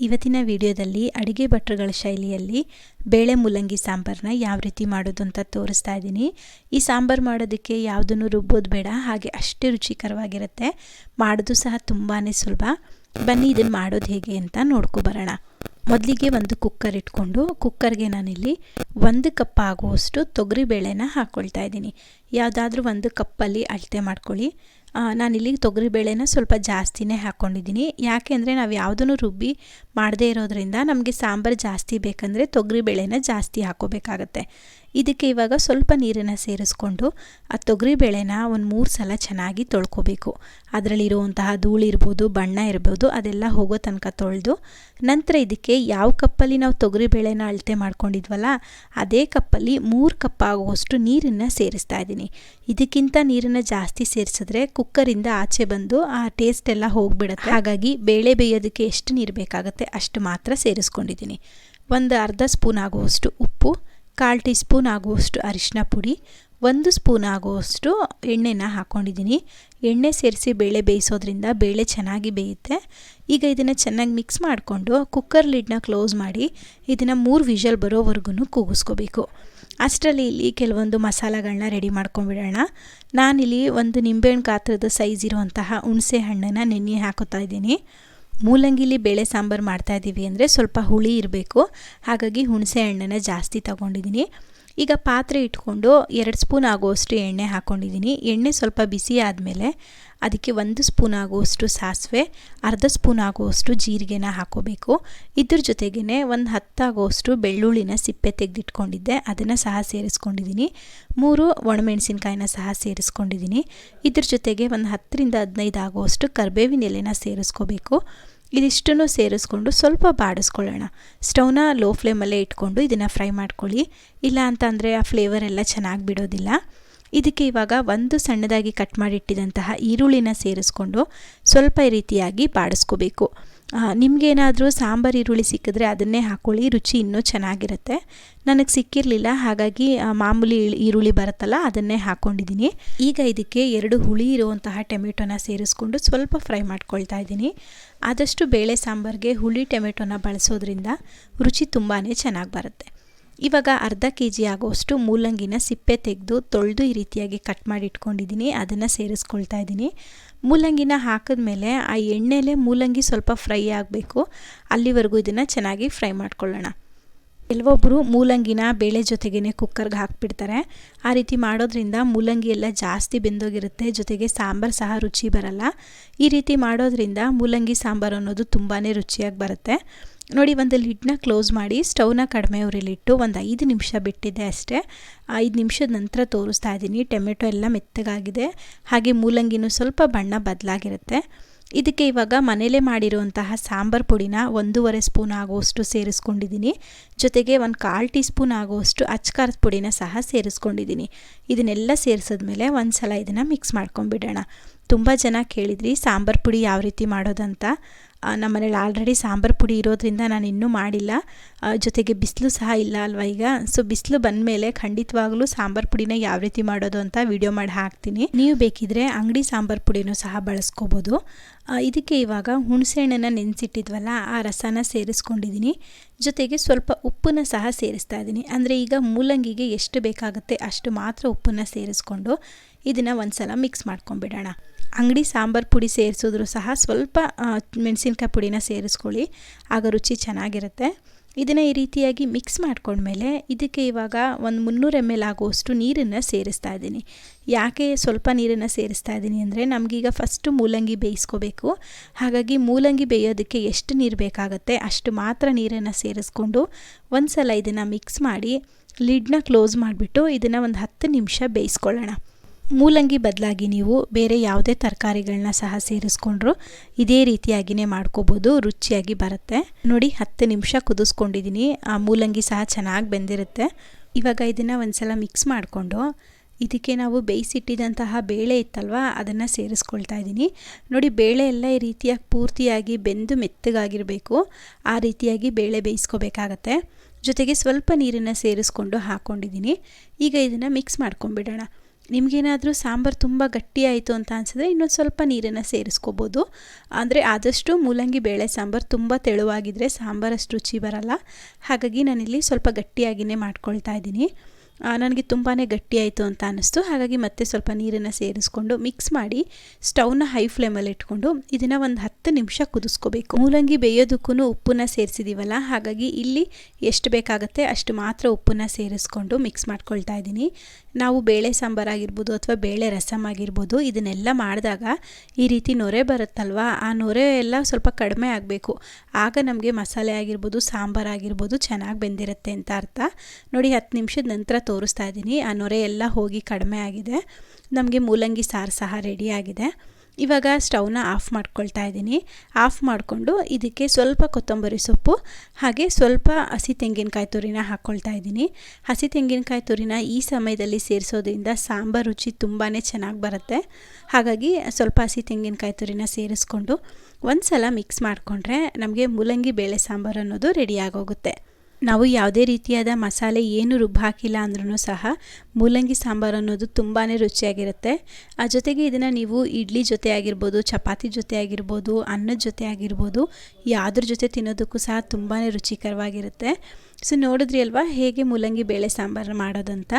ಇವತ್ತಿನ ವಿಡಿಯೋದಲ್ಲಿ ಅಡುಗೆ ಭಟ್ರುಗಳ ಶೈಲಿಯಲ್ಲಿ ಬೇಳೆ ಮೂಲಂಗಿ ಸಾಂಬಾರನ್ನ ಯಾವ ರೀತಿ ಮಾಡೋದು ಅಂತ ತೋರಿಸ್ತಾ ಇದ್ದೀನಿ. ಈ ಸಾಂಬಾರು ಮಾಡೋದಕ್ಕೆ ಯಾವುದನ್ನು ರುಬ್ಬೋದು ಬೇಡ, ಹಾಗೆ ಅಷ್ಟೇ ರುಚಿಕರವಾಗಿರುತ್ತೆ. ಮಾಡೋದು ಸಹ ತುಂಬಾ ಸುಲಭ. ಬನ್ನಿ ಇದನ್ನು ಮಾಡೋದು ಹೇಗೆ ಅಂತ ನೋಡ್ಕೊಬರೋಣ ಮೊದಲಿಗೆ ಒಂದು ಕುಕ್ಕರ್ ಇಟ್ಕೊಂಡು, ಕುಕ್ಕರ್ಗೆ ನಾನಿಲ್ಲಿ ಒಂದು ಕಪ್ ಆಗುವಷ್ಟು ತೊಗರಿಬೇಳೆನ ಹಾಕ್ಕೊಳ್ತಾ ಇದ್ದೀನಿ. ಯಾವುದಾದ್ರೂ ಒಂದು ಕಪ್ಪಲ್ಲಿ ಅಳತೆ ಮಾಡ್ಕೊಳ್ಳಿ. ನಾನಿಲ್ಲಿ ತೊಗರಿಬೇಳೆನ ಸ್ವಲ್ಪ ಜಾಸ್ತಿನೇ ಹಾಕ್ಕೊಂಡಿದ್ದೀನಿ ಯಾಕೆ ಅಂದರೆ ನಾವು ಯಾವುದನ್ನು ರುಬ್ಬಿ ಮಾಡದೇ ಇರೋದ್ರಿಂದ ನಮಗೆ ಸಾಂಬಾರು ಜಾಸ್ತಿ ಬೇಕಂದರೆ ತೊಗರಿಬೇಳೆನ ಜಾಸ್ತಿ ಹಾಕೋಬೇಕಾಗತ್ತೆ. ಇದಕ್ಕೆ ಇವಾಗ ಸ್ವಲ್ಪ ನೀರನ್ನು ಸೇರಿಸ್ಕೊಂಡು ಆ ತೊಗರಿ ಬೇಳೆನ ಒಂದು ಮೂರು ಸಲ ಚೆನ್ನಾಗಿ ತೊಳ್ಕೊಬೇಕು. ಅದರಲ್ಲಿರುವಂತಹ ಧೂಳಿರ್ಬೋದು ಬಣ್ಣ ಇರ್ಬೋದು, ಅದೆಲ್ಲ ಹೋಗೋ ತನಕ ತೊಳೆದು ನಂತರ ಇದಕ್ಕೆ ಯಾವ ಕಪ್ಪಲ್ಲಿ ನಾವು ತೊಗರಿ ಬೇಳೆನ ಅಳತೆ ಮಾಡ್ಕೊಂಡಿದ್ವಲ್ಲ, ಅದೇ ಕಪ್ಪಲ್ಲಿ ಮೂರು ಕಪ್ ಆಗುವಷ್ಟು ನೀರನ್ನು ಸೇರಿಸ್ತಾ ಇದ್ದೀನಿ ಇದಕ್ಕಿಂತ ನೀರನ್ನು ಜಾಸ್ತಿ ಸೇರಿಸಿದ್ರೆ ಕುಕ್ಕರಿಂದ ಆಚೆ ಬಂದು ಆ ಟೇಸ್ಟ್ ಎಲ್ಲ ಹೋಗಿಬಿಡುತ್ತೆ. ಹಾಗಾಗಿ ಬೇಳೆ ಬೇಯೋದಕ್ಕೆ ಎಷ್ಟು ನೀರು ಬೇಕಾಗುತ್ತೆ ಅಷ್ಟು ಮಾತ್ರ ಸೇರಿಸ್ಕೊಂಡಿದ್ದೀನಿ ಒಂದು ಅರ್ಧ ಸ್ಪೂನ್ ಆಗುವಷ್ಟು ಉಪ್ಪು ಕಾಲು ಟೀ ಸ್ಪೂನ್ ಆಗುವಷ್ಟು ಅರಿಶಿನ ಪುಡಿ, ಒಂದು ಸ್ಪೂನ್ ಆಗುವಷ್ಟು ಎಣ್ಣೆನ ಹಾಕ್ಕೊಂಡಿದ್ದೀನಿ ಎಣ್ಣೆ ಸೇರಿಸಿ ಬೇಳೆ ಬೇಯಿಸೋದ್ರಿಂದ ಬೇಳೆ ಚೆನ್ನಾಗಿ ಬೇಯುತ್ತೆ. ಈಗ ಇದನ್ನು ಚೆನ್ನಾಗಿ ಮಿಕ್ಸ್ ಮಾಡಿಕೊಂಡು ಕುಕ್ಕರ್ ಲಿಡ್ನ ಕ್ಲೋಸ್ ಮಾಡಿ ಇದನ್ನು ಮೂರು ವಿಷಲ್ ಬರೋವರೆಗೂ ಕೂಗಿಸ್ಕೋಬೇಕು. ಅಷ್ಟರಲ್ಲಿ ಇಲ್ಲಿ ಕೆಲವೊಂದು ಮಸಾಲೆಗಳನ್ನ ರೆಡಿ ಮಾಡ್ಕೊಂಡ್ಬಿಡೋಣ. ನಾನಿಲ್ಲಿ ಒಂದು ನಿಂಬೆಹಣ್ಣು ಗಾತ್ರದ ಸೈಜ್ ಇರುವಂತಹ ಹುಣಸೆ ಹಣ್ಣನ್ನು ನೆನೆ ಹಾಕೋತಾ ಇದ್ದೀನಿ. ಮೂಲಂಗಿಲಿ ಬೇಳೆ ಸಾಂಬಾರು ಮಾಡ್ತಾಯಿದ್ದೀವಿ ಅಂದರೆ ಸ್ವಲ್ಪ ಹುಳಿ ಇರಬೇಕು. ಹಾಗಾಗಿ ಹುಣಸೆ ಹಣ್ಣನ್ನು ಜಾಸ್ತಿ ತಗೊಂಡಿದ್ದೀನಿ ಈಗ ಪಾತ್ರೆ ಇಟ್ಕೊಂಡು ಎರಡು ಸ್ಪೂನ್ ಆಗುವಷ್ಟು ಎಣ್ಣೆ ಹಾಕ್ಕೊಂಡಿದ್ದೀನಿ ಎಣ್ಣೆ ಸ್ವಲ್ಪ ಬಿಸಿ ಆದಮೇಲೆ ಅದಕ್ಕೆ ಒಂದು ಸ್ಪೂನ್ ಆಗುವಷ್ಟು ಸಾಸಿವೆ, ಅರ್ಧ ಸ್ಪೂನ್ ಆಗುವಷ್ಟು ಜೀರಿಗೆನ ಹಾಕೋಬೇಕು. ಇದ್ರ ಜೊತೆಗೇ ಒಂದು ಹತ್ತಾಗುವಷ್ಟು ಬೆಳ್ಳುಳ್ಳಿನ ಸಿಪ್ಪೆ ತೆಗೆದಿಟ್ಕೊಂಡಿದ್ದೆ. ಅದನ್ನು ಸಹ ಸೇರಿಸ್ಕೊಂಡಿದ್ದೀನಿ. ಮೂರು ಒಣಮೆಣಸಿನ್ಕಾಯಿನ ಸಹ ಸೇರಿಸ್ಕೊಂಡಿದ್ದೀನಿ. ಇದ್ರ ಜೊತೆಗೆ ಒಂದು ಹತ್ತರಿಂದ ಹದಿನೈದು ಆಗುವಷ್ಟು ಕರ್ಬೇವಿನ ಎಲೆನ ಸೇರಿಸ್ಕೋಬೇಕು. ಇದಿಷ್ಟನ್ನು ಸೇರಿಸ್ಕೊಂಡು ಸ್ವಲ್ಪ ಬಾಡಿಸ್ಕೊಳ್ಳೋಣ. ಸ್ಟೌನ ಲೋ ಫ್ಲೇಮಲ್ಲೇ ಇಟ್ಕೊಂಡು ಇದನ್ನು ಫ್ರೈ ಮಾಡ್ಕೊಳ್ಳಿ. ಇಲ್ಲ ಅಂತಂದರೆ ಆ ಫ್ಲೇವರ್ ಎಲ್ಲ ಚೆನ್ನಾಗಿ ಬಿಡೋದಿಲ್ಲ. ಇದಕ್ಕೆ ಇವಾಗ ಒಂದು ಸಣ್ಣದಾಗಿ ಕಟ್ ಮಾಡಿಟ್ಟಿದಂತಹ ಈರುಳ್ಳಿನ ಸೇರಿಸ್ಕೊಂಡು ಸ್ವಲ್ಪ ರೀತಿಯಾಗಿ ಬಾಡಿಸ್ಕೋಬೇಕು. ನಿಮಗೇನಾದರೂ ಸಾಂಬಾರು ಈರುಳ್ಳಿ ಸಿಕ್ಕಿದ್ರೆ ಅದನ್ನೇ ಹಾಕ್ಕೊಳ್ಳಿ ರುಚಿ ಇನ್ನೂ ಚೆನ್ನಾಗಿರುತ್ತೆ. ನನಗೆ ಸಿಕ್ಕಿರಲಿಲ್ಲ, ಹಾಗಾಗಿ ಮಾಮೂಲಿ ಈರುಳ್ಳಿ ಬರುತ್ತಲ್ಲ, ಅದನ್ನೇ ಹಾಕ್ಕೊಂಡಿದ್ದೀನಿ ಈಗ ಇದಕ್ಕೆ ಎರಡು ಹುಳಿ ಇರುವಂತಹ ಟೊಮೆಟೊನ ಸೇರಿಸ್ಕೊಂಡು ಸ್ವಲ್ಪ ಫ್ರೈ ಮಾಡ್ಕೊಳ್ತಾ ಇದ್ದೀನಿ. ಆದಷ್ಟು ಬೇಳೆ ಸಾಂಬಾರಿಗೆ ಹುಳಿ ಟೊಮೆಟೊನ ಬಳಸೋದ್ರಿಂದ ರುಚಿ ತುಂಬಾ ಚೆನ್ನಾಗಿ ಬರುತ್ತೆ. ಇವಾಗ ಅರ್ಧ ಕೆ ಜಿ ಆಗೋಷ್ಟು ಮೂಲಂಗಿನ ಸಿಪ್ಪೆ ತೆಗೆದು ತೊಳೆದು ಈ ರೀತಿಯಾಗಿ ಕಟ್ ಮಾಡಿ ಇಟ್ಕೊಂಡಿದ್ದೀನಿ, ಅದನ್ನು ಸೇರಿಸ್ಕೊಳ್ತಾ ಇದ್ದೀನಿ. ಮೂಲಂಗಿನ ಹಾಕಿದ್ಮೇಲೆ ಆ ಎಣ್ಣೆಲೇ ಮೂಲಂಗಿ ಸ್ವಲ್ಪ ಫ್ರೈ ಆಗಬೇಕು. ಅಲ್ಲಿವರೆಗೂ ಇದನ್ನು ಚೆನ್ನಾಗಿ ಫ್ರೈ ಮಾಡ್ಕೊಳ್ಳೋಣ. ಕೆಲವೊಬ್ಬರು ಮೂಲಂಗಿನ ಬೇಳೆ ಜೊತೆಗೇ ಕುಕ್ಕರ್ಗೆ ಹಾಕ್ಬಿಡ್ತಾರೆ. ಆ ರೀತಿ ಮಾಡೋದ್ರಿಂದ ಮೂಲಂಗಿ ಎಲ್ಲ ಜಾಸ್ತಿ ಬೆಂದೋಗಿರುತ್ತೆ, ಜೊತೆಗೆ ಸಾಂಬಾರು ಸಹ ರುಚಿ ಬರಲ್ಲ. ಈ ರೀತಿ ಮಾಡೋದ್ರಿಂದ ಮೂಲಂಗಿ ಸಾಂಬಾರು ಅನ್ನೋದು ತುಂಬಾ ರುಚಿಯಾಗಿ ಬರುತ್ತೆ. ನೋಡಿ, ಒಂದು ಲಿಡ್ನ ಕ್ಲೋಸ್ ಮಾಡಿ, ಸ್ಟವ್ನ ಕಡಿಮೆ ಉರಿಲಿಟ್ಟು ಒಂದು ಐದು ನಿಮಿಷ ಬಿಟ್ಟಿದ್ದೆ ಅಷ್ಟೇ. ಐದು ನಿಮಿಷದ ನಂತರ ತೋರಿಸ್ತಾ ಇದ್ದೀನಿ, ಟೊಮೆಟೊ ಎಲ್ಲ ಮೆತ್ತಗಾಗಿದೆ. ಹಾಗೆ ಮೂಲಂಗಿನೂ ಸ್ವಲ್ಪ ಬಣ್ಣ ಬದಲಾಗಿರುತ್ತೆ. ಇದಕ್ಕೆ ಇವಾಗ ಮನೇಲೇ ಮಾಡಿರುವಂತಹ ಸಾಂಬಾರು ಪುಡಿನ ಒಂದೂವರೆ ಸ್ಪೂನ್ ಆಗುವಷ್ಟು ಸೇರಿಸ್ಕೊಂಡಿದ್ದೀನಿ. ಜೊತೆಗೆ ಒಂದು ಕಾಲು ಟೀ ಸ್ಪೂನ್ ಆಗುವಷ್ಟು ಅಚ್ಕಾರದ ಪುಡಿನ ಸಹ ಸೇರಿಸ್ಕೊಂಡಿದ್ದೀನಿ. ಇದನ್ನೆಲ್ಲ ಸೇರಿಸಿದ್ಮೇಲೆ ಒಂದು ಸಲ ಇದನ್ನು ಮಿಕ್ಸ್ ಮಾಡ್ಕೊಂಬಿಡೋಣ ತುಂಬ ಜನ ಕೇಳಿದ್ರಿ, ಸಾಂಬಾರು ಪುಡಿ ಯಾವ ರೀತಿ ಮಾಡೋದಂತ. ನಮ್ಮ ಮನೇಲಿ ಆಲ್ರೆಡಿ ಸಾಂಬಾರು ಪುಡಿ ಇರೋದ್ರಿಂದ ನಾನು ಇನ್ನೂ ಮಾಡಿಲ್ಲ. ಜೊತೆಗೆ ಬಿಸಿಲು ಸಹ ಇಲ್ಲ ಅಲ್ವಾ ಈಗ? ಸೊ ಬಿಸಿಲು ಬಂದಮೇಲೆ ಖಂಡಿತವಾಗ್ಲೂ ಸಾಂಬಾರು ಪುಡಿನ ಯಾವ ರೀತಿ ಮಾಡೋದು ಅಂತ ವಿಡಿಯೋ ಮಾಡಿ ಹಾಕ್ತೀನಿ. ನೀವು ಬೇಕಿದ್ರೆ ಅಂಗಡಿ ಸಾಂಬಾರು ಪುಡಿನೂ ಸಹ ಬಳಸ್ಕೋಬೋದು. ಇದಕ್ಕೆ ಇವಾಗ ಹುಣಸೆಹಣ್ಣನ್ನು ನೆನೆಸಿಟ್ಟಿದ್ವಲ್ಲ, ಆ ರಸನ ಸೇರಿಸ್ಕೊಂಡಿದ್ದೀನಿ. ಜೊತೆಗೆ ಸ್ವಲ್ಪ ಉಪ್ಪನ್ನ ಸಹ ಸೇರಿಸ್ತಾ ಇದ್ದೀನಿ. ಅಂದರೆ ಈಗ ಮೂಲಂಗಿಗೆ ಎಷ್ಟು ಬೇಕಾಗುತ್ತೆ ಅಷ್ಟು ಮಾತ್ರ ಉಪ್ಪನ್ನು ಸೇರಿಸ್ಕೊಂಡು ಇದನ್ನು ಒಂದು ಸಲ ಮಿಕ್ಸ್ ಮಾಡ್ಕೊಂಬಿಡೋಣ ಅಂಗಡಿ ಸಾಂಬಾರು ಪುಡಿ ಸೇರಿಸಿದ್ರು ಸಹ ಸ್ವಲ್ಪ ಮೆಣಸಿನ್ಕಾಯಿ ಪುಡಿನ ಸೇರಿಸ್ಕೊಳ್ಳಿ. ಆಗ ರುಚಿ ಚೆನ್ನಾಗಿರುತ್ತೆ. ಇದನ್ನು ಈ ರೀತಿಯಾಗಿ ಮಿಕ್ಸ್ ಮಾಡ್ಕೊಂಡ್ಮೇಲೆ ಇದಕ್ಕೆ ಇವಾಗ ಒಂದು ಮುನ್ನೂರು ಎಂ ಎಲ್ ಆಗುವಷ್ಟು ನೀರನ್ನು ಸೇರಿಸ್ತಾ ಇದ್ದೀನಿ. ಯಾಕೆ ಸ್ವಲ್ಪ ನೀರನ್ನು ಸೇರಿಸ್ತಾ ಇದ್ದೀನಿ ಅಂದರೆ ನಮಗೀಗ ಫಸ್ಟು ಮೂಲಂಗಿ ಬೇಯಿಸ್ಕೋಬೇಕು. ಹಾಗಾಗಿ ಮೂಲಂಗಿ ಬೇಯೋದಕ್ಕೆ ಎಷ್ಟು ನೀರು ಬೇಕಾಗುತ್ತೆ ಅಷ್ಟು ಮಾತ್ರ ನೀರನ್ನು ಸೇರಿಸ್ಕೊಂಡು ಒಂದು ಸಲ ಇದನ್ನು ಮಿಕ್ಸ್ ಮಾಡಿ ಲಿಡ್ನ ಕ್ಲೋಸ್ ಮಾಡಿಬಿಟ್ಟು ಇದನ್ನು ಒಂದು ಹತ್ತು ನಿಮಿಷ ಬೇಯಿಸ್ಕೊಳ್ಳೋಣ. ಮೂಲಂಗಿ ಬದಲಾಗಿ ನೀವು ಬೇರೆ ಯಾವುದೇ ತರಕಾರಿಗಳನ್ನ ಸಹ ಸೇರಿಸ್ಕೊಂಡ್ರು ಇದೇ ರೀತಿಯಾಗಿನೇ ಮಾಡ್ಕೋಬೋದು, ರುಚಿಯಾಗಿ ಬರುತ್ತೆ. ನೋಡಿ, ಹತ್ತು ನಿಮಿಷ ಕುದಿಸ್ಕೊಂಡಿದ್ದೀನಿ ಆ ಮೂಲಂಗಿ ಸಹ ಚೆನ್ನಾಗಿ ಬೆಂದಿರುತ್ತೆ. ಇವಾಗ ಇದನ್ನು ಒಂದ್ಸಲ ಮಿಕ್ಸ್ ಮಾಡಿಕೊಂಡು ಇದಕ್ಕೆ ನಾವು ಬೇಯಿಸಿಟ್ಟಿದಂತಹ ಬೇಳೆ ಇತ್ತಲ್ವ, ಅದನ್ನು ಸೇರಿಸ್ಕೊಳ್ತಾ ಇದ್ದೀನಿ ನೋಡಿ, ಬೇಳೆ ಎಲ್ಲ ಈ ರೀತಿಯಾಗಿ ಪೂರ್ತಿಯಾಗಿ ಬೆಂದು ಮೆತ್ತಗಾಗಿರಬೇಕು. ಆ ರೀತಿಯಾಗಿ ಬೇಳೆ ಬೇಯಿಸ್ಕೋಬೇಕಾಗತ್ತೆ. ಜೊತೆಗೆ ಸ್ವಲ್ಪ ನೀರನ್ನು ಸೇರಿಸ್ಕೊಂಡು ಹಾಕ್ಕೊಂಡಿದ್ದೀನಿ ಈಗ ಇದನ್ನು ಮಿಕ್ಸ್ ಮಾಡ್ಕೊಂಬಿಡೋಣ ನಿಮಗೇನಾದರೂ ಸಾಂಬಾರು ತುಂಬ ಗಟ್ಟಿಯಾಯಿತು ಅಂತ ಅನಿಸಿದ್ರೆ ಇನ್ನೊಂದು ಸ್ವಲ್ಪ ನೀರನ್ನು ಸೇರಿಸ್ಕೋಬೋದು. ಅಂದರೆ ಆದಷ್ಟು ಮೂಲಂಗಿ ಬೇಳೆ ಸಾಂಬಾರು ತುಂಬ ತೆಳುವಾಗಿದ್ದರೆ ಸಾಂಬಾರಷ್ಟು ರುಚಿ ಬರಲ್ಲ. ಹಾಗಾಗಿ ನಾನಿಲ್ಲಿ ಸ್ವಲ್ಪ ಗಟ್ಟಿಯಾಗಿಯೇ ಮಾಡ್ಕೊಳ್ತಾ ಇದ್ದೀನಿ. ನನಗೆ ತುಂಬಾ ಗಟ್ಟಿ ಆಯಿತು ಅಂತ ಅನ್ನಿಸ್ತು. ಹಾಗಾಗಿ ಮತ್ತೆ ಸ್ವಲ್ಪ ನೀರನ್ನು ಸೇರಿಸ್ಕೊಂಡು ಮಿಕ್ಸ್ ಮಾಡಿ ಸ್ಟವ್ನ ಹೈ ಫ್ಲೇಮಲ್ಲಿ ಇಟ್ಕೊಂಡು ಇದನ್ನು ಒಂದು ಹತ್ತು ನಿಮಿಷ ಕುದಿಸ್ಕೋಬೇಕು. ಮೂಲಂಗಿ ಬೇಯೋದಕ್ಕೂ ಉಪ್ಪನ್ನ ಸೇರಿಸಿದೀವಲ್ಲ, ಹಾಗಾಗಿ ಇಲ್ಲಿ ಎಷ್ಟು ಬೇಕಾಗುತ್ತೆ ಅಷ್ಟು ಮಾತ್ರ ಉಪ್ಪನ್ನ ಸೇರಿಸ್ಕೊಂಡು ಮಿಕ್ಸ್ ಮಾಡ್ಕೊಳ್ತಾ ಇದ್ದೀನಿ. ನಾವು ಬೇಳೆ ಸಾಂಬಾರಾಗಿರ್ಬೋದು ಅಥವಾ ಬೇಳೆ ರಸಮ್ ಆಗಿರ್ಬೋದು, ಇದನ್ನೆಲ್ಲ ಮಾಡಿದಾಗ ಈ ರೀತಿ ನೊರೆ ಬರುತ್ತಲ್ವ? ಆ ನೊರೆ ಎಲ್ಲ ಸ್ವಲ್ಪ ಕಡಿಮೆ ಆಗಬೇಕು. ಆಗ ನಮಗೆ ಮಸಾಲೆ ಆಗಿರ್ಬೋದು ಸಾಂಬಾರಾಗಿರ್ಬೋದು ಚೆನ್ನಾಗಿ ಬೆಂದಿರುತ್ತೆ ಅಂತ ಅರ್ಥ. ನೋಡಿ ಹತ್ತು ನಿಮಿಷದ ನಂತರ ತೋರಿಸ್ತಾ ಇದ್ದೀನಿ. ಆ ನೊರೆ ಎಲ್ಲ ಹೋಗಿ ಕಡಿಮೆ ಆಗಿದೆ. ನಮಗೆ ಮೂಲಂಗಿ ಸಾರು ಸಹ ರೆಡಿಯಾಗಿದೆ ಇವಾಗ ಸ್ಟವ್ನ ಆಫ್ ಮಾಡ್ಕೊಳ್ತಾ ಇದ್ದೀನಿ. ಆಫ್ ಮಾಡಿಕೊಂಡು ಇದಕ್ಕೆ ಸ್ವಲ್ಪ ಕೊತ್ತಂಬರಿ ಸೊಪ್ಪು, ಹಾಗೆ ಸ್ವಲ್ಪ ಹಸಿ ತೆಂಗಿನಕಾಯಿ ತುರಿನ ಹಾಕ್ಕೊಳ್ತಾ ಇದ್ದೀನಿ. ಹಸಿ ತೆಂಗಿನಕಾಯಿ ತುರಿನ ಈ ಸಮಯದಲ್ಲಿ ಸೇರಿಸೋದ್ರಿಂದ ಸಾಂಬಾರು ರುಚಿ ತುಂಬಾ ಚೆನ್ನಾಗಿ ಬರುತ್ತೆ. ಹಾಗಾಗಿ ಸ್ವಲ್ಪ ಹಸಿ ತೆಂಗಿನಕಾಯಿ ತುರಿನ ಸೇರಿಸ್ಕೊಂಡು ಒಂದು ಸಲ ಮಿಕ್ಸ್ ಮಾಡಿಕೊಂಡ್ರೆ ನಮಗೆ ಮೂಲಂಗಿ ಬೇಳೆ ಸಾಂಬಾರು ಅನ್ನೋದು ರೆಡಿ ಆಗೋಗುತ್ತೆ. ನಾವು ಯಾವುದೇ ರೀತಿಯಾದ ಮಸಾಲೆ ಏನು ರುಬ್ಬು ಹಾಕಿಲ್ಲ ಅಂದ್ರೂ ಸಹ ಮೂಲಂಗಿ ಸಾಂಬಾರು ಅನ್ನೋದು ತುಂಬಾ ರುಚಿಯಾಗಿರುತ್ತೆ. ಆ ಜೊತೆಗೆ ಇದನ್ನು ನೀವು ಇಡ್ಲಿ ಜೊತೆ ಆಗಿರ್ಬೋದು, ಚಪಾತಿ ಜೊತೆ ಆಗಿರ್ಬೋದು, ಅನ್ನದ ಜೊತೆ ಆಗಿರ್ಬೋದು, ಯಾವುದ್ರ ಜೊತೆ ತಿನ್ನೋದಕ್ಕೂ ಸಹ ತುಂಬಾ ರುಚಿಕರವಾಗಿರುತ್ತೆ. ಸೊ ನೋಡಿದ್ರಿ ಅಲ್ವಾ ಹೇಗೆ ಮೂಲಂಗಿ ಬೇಳೆ ಸಾಂಬಾರು ಮಾಡೋದಂತ?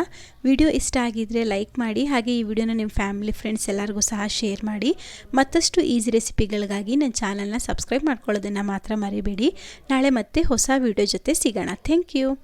ವಿಡಿಯೋ ಇಷ್ಟ ಆಗಿದ್ದರೆ ಲೈಕ್ ಮಾಡಿ, ಹಾಗೆ ಈ ವಿಡಿಯೋನ ನಿಮ್ಮ ಫ್ಯಾಮಿಲಿ, ಫ್ರೆಂಡ್ಸ್ ಎಲ್ಲರಿಗೂ ಸಹ ಶೇರ್ ಮಾಡಿ. ಮತ್ತಷ್ಟು ಈಸಿ ರೆಸಿಪಿಗಳಿಗಾಗಿ ನನ್ನ ಚಾನಲ್ನ ಸಬ್ಸ್ಕ್ರೈಬ್ ಮಾಡ್ಕೊಳ್ಳೋದನ್ನು ಮಾತ್ರ ಮರಿಬೇಡಿ. ನಾಳೆ ಮತ್ತೆ ಹೊಸ ವಿಡಿಯೋ ಜೊತೆ ಸಿಗೋಣ. Thank you.